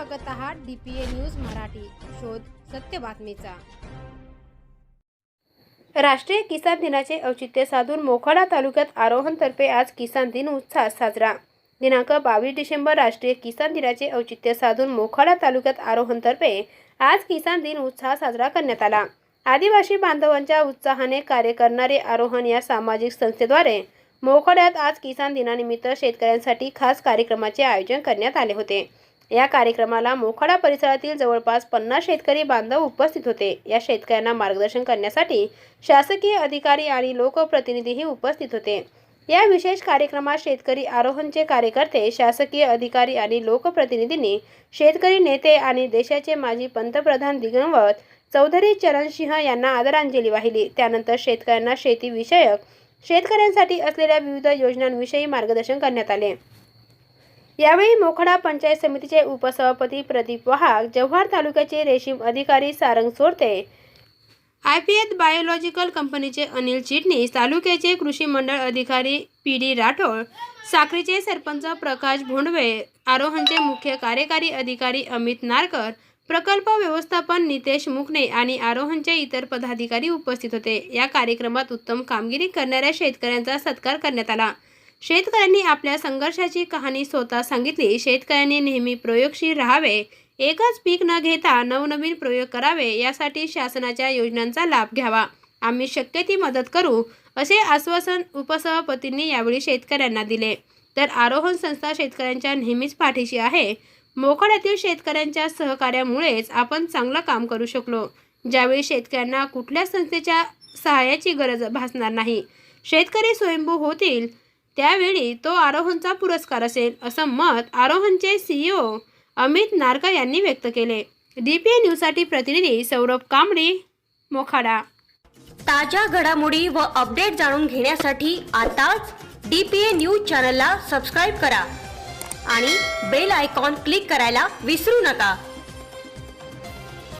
बघत आहात DPA news Marathi. शोध सत्य बातमीचा. राष्ट्रीय किसान दिनाचे औचित्य साधून मोखाडा तालुक्यात आरोहणतर्फे आज किसान दिन उत्साहात साजरा. दिनांक बावीस डिसेंबर राष्ट्रीय किसान दिनाचे औचित्य साधून मोखाडा तालुक्यात आरोहणतर्फे आज किसान दिन उत्साह साजरा करण्यात आला. आदिवासी बांधवांच्या उत्साहाने कार्य करणारे आरोहण या सामाजिक संस्थेद्वारे मोखाड्यात आज किसान दिनानिमित्त शेतकऱ्यांसाठी खास कार्यक्रमाचे आयोजन करण्यात आले होते. या कार्यक्रमाला मोखाडा परिसरातील जवळपास पन्नास शेतकरी बांधव उपस्थित होते. या शेतकऱ्यांना मार्गदर्शन करण्यासाठी शासकीय अधिकारी आणि लोकप्रतिनिधीही उपस्थित होते. या विशेष कार्यक्रमात शेतकरी आरोहणचे कार्यकर्ते शासकीय अधिकारी आणि लोकप्रतिनिधींनी शेतकरी नेते आणि देशाचे माजी पंतप्रधान दिगंवत चौधरी चरणसिंह यांना आदरांजली वाहिली. त्यानंतर शेतकऱ्यांना शेतीविषयक शेतकऱ्यांसाठी असलेल्या विविध योजनांविषयी मार्गदर्शन करण्यात आले. यावेळी मोखडा पंचायत समितीचे उपसभापती प्रदीप वहाग जव्हार तालुक्याचे रेशीम अधिकारी Sarang Sorate I P biological कंपनीचे अनिल चिटणीस तालुक्याचे कृषी मंडळ अधिकारी पी डी राठोड साखरीचे सरपंच प्रकाश भोंडवे आरोहणचे मुख्य कार्यकारी अधिकारी अमित नारकर प्रकल्प व्यवस्थापन नितेश मुकणे आणि आरोहणचे इतर पदाधिकारी उपस्थित होते. या कार्यक्रमात उत्तम कामगिरी करणाऱ्या शेतकऱ्यांचा सत्कार करण्यात आला. शेतकऱ्यांनी आपल्या संघर्षाची कहाणी स्वतः सांगितली. शेतकऱ्यांनी नेहमी प्रयोगशील राहावे. एकच पीक न घेता नवनवीन प्रयोग करावे यासाठी शासनाच्या योजनांचा लाभ घ्यावा. आम्ही शक्य ती मदत करू असे आश्वासन उपसभापतींनी यावेळी शेतकऱ्यांना दिले. तर आरोहण संस्था शेतकऱ्यांच्या नेहमीच पाठीशी आहे. मोखाड्यातील शेतकऱ्यांच्या सहकार्यामुळेच आपण चांगलं काम करू शकलो. ज्यावेळी शेतकऱ्यांना कुठल्या संस्थेच्या सहाय्याची गरज भासणार नाही. शेतकरी स्वयंभू होतील त्यावेळी तो आरोहणचा पुरस्कार असेल असं मत आरोहणचे सीईओ अमित नारकर यांनी व्यक्त केले. डीपीए न्यूजसाठी प्रतिनिधी सौरभ कांबळे मोखाडा. ताज्या घडामोडी व अपडेट जाणून घेण्यासाठी आताच डी पी ए न्यूज चॅनलला सबस्क्राईब करा आणि बेल आयकॉन क्लिक करायला विसरू नका.